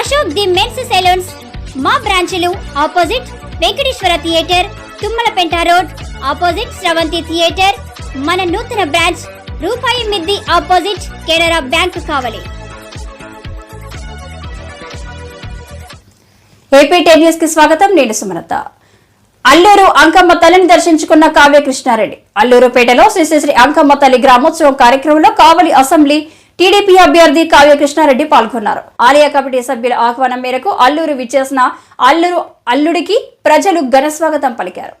Ashok the mens salons. మా బ్రాంచులు opposite Venkateswara theatre Tummalapenta road opposite Sravanthi theatre. మన నూతన branch రూపాయి మిద్ది opposite Canara bank Kavali. AP ten న్యూస్కి స్వాగతం. నేను సుమలత. అల్లూరు అంకమ్మ తల్లిని దర్శించుకున్న కావ్య కృష్ణారెడ్డి అల్లూరుపేటలో శ్రీ శ్రీ అంకమ్మ తల్లి గ్రామోత్సవం కార్యక్రమంలో కావలి అసెంబ్లీ టీడీపీ అభ్యర్థి కావ్య కృష్ణారెడ్డి పాల్గొన్నారు. ఆలయ కమిటీ సభ్యుల ఆహ్వానం మేరకు అల్లూరు విచ్చేసిన అల్లూరు అల్లుడికి ప్రజలు ఘన స్వాగతం పలికారు.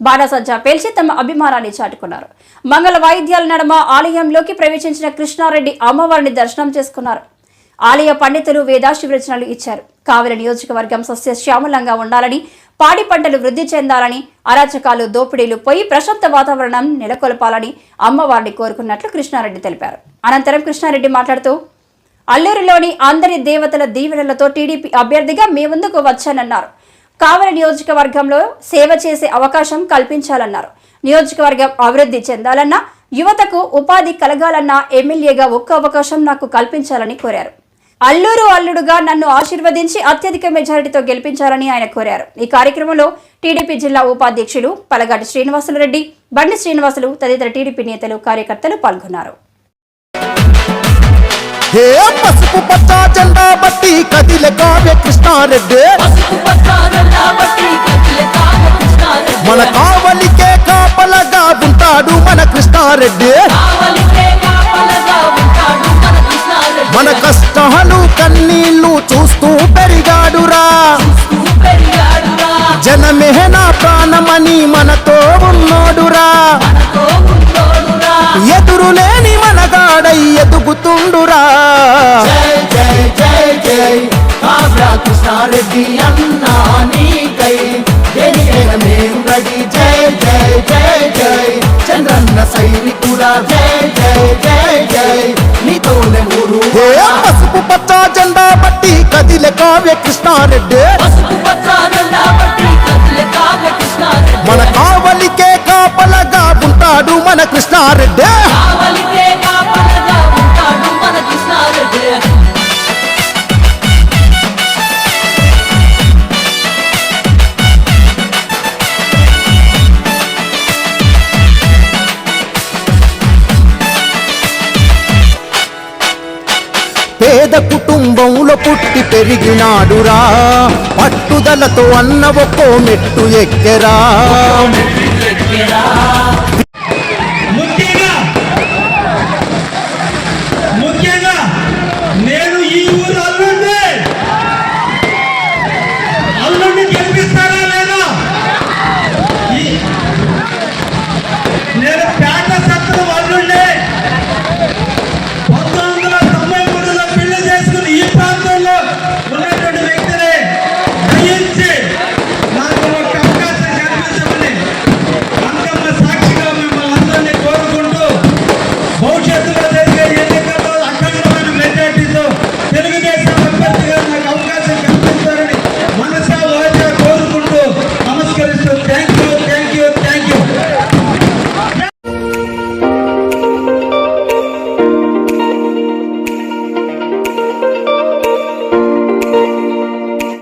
బాణసజ్జ పేల్చి తమ అభిమానాన్ని చాటుకున్నారు. మంగళ వాయిద్యాల నడమ ఆలయంలోకి ప్రవేశించిన కృష్ణారెడ్డి అమ్మవారిని దర్శనం చేసుకున్నారు. ఆలయ పండితులు వేదాశివరచనలు ఇచ్చారు. కావలి నియోజకవర్గం సస్యశ్యామలంగా ఉండాలని పాడి పంటలు వృద్ధి చెందాలని అరాచకాలు దోపిడీలు పోయి ప్రశాంత వాతావరణం నెలకొల్పాలని అమ్మవారిని కోరుకున్నట్లు కృష్ణారెడ్డి తెలిపారు. అనంతరం కృష్ణారెడ్డి మాట్లాడుతూ అల్లూరులోని అందరి దేవతల దీవెనలతో టీడీపీ అభ్యర్థిగా మీ ముందుకు వచ్చానన్నారు. కావలి నియోజకవర్గంలో సేవ చేసే అవకాశం కల్పించాలన్నారు. నియోజకవర్గం అభివృద్ధి చెందాలన్నా యువతకు ఉపాధి కలగాలన్నా ఎమ్మెల్యేగా ఒక్క అవకాశం నాకు కల్పించాలని కోరారు. అల్లూరు అల్లుడుగా నన్ను ఆశీర్వదించి అత్యధిక మెజారిటీతో గెలిపించాలని ఆయన కోరారు. ఈ కార్యక్రమంలో టీడీపీ జిల్లా ఉపాధ్యక్షులు పలగాటి శ్రీనివాసులు రెడ్డి బండి శ్రీనివాసులు తదితర టీడీపీ నేతలు కార్యకర్తలు పాల్గొన్నారు. హే పసుపు పచ్చ జెండా బట్టి కావ్య కృష్ణారెడ్డి మన కావలికే కాపలగా ఉంటాడు మన కృష్ణారెడ్డి. ఎదురులేని మనగాడై ఎదుగుతుండురా. జై జై జై జై. కావ్య కృష్ణారెడ్డి అన్నా నీకై. దేనికైనా మేము రెడీ. జై జై జై జై. చంద్రన్న సైనికుడా జై జై జై జై. నీతోనే ఊరు హే పసుపు పచ్చ జెండా బట్టి కదిలే కావ్య కృష్ణారెడ్డి. పసుపు పత్రాలల్లా బట్టి కదిలే కావ్య కృష్ణారెడ్డి. మన కావలికే కాపలగా ఉంటాడు మన కృష్ణారెడ్డి. పేద కుటుంబంలో పుట్టి పెరిగినాడురా. పట్టుదలతో అన్న ఒక్కో మెట్టు ఎక్కెరా.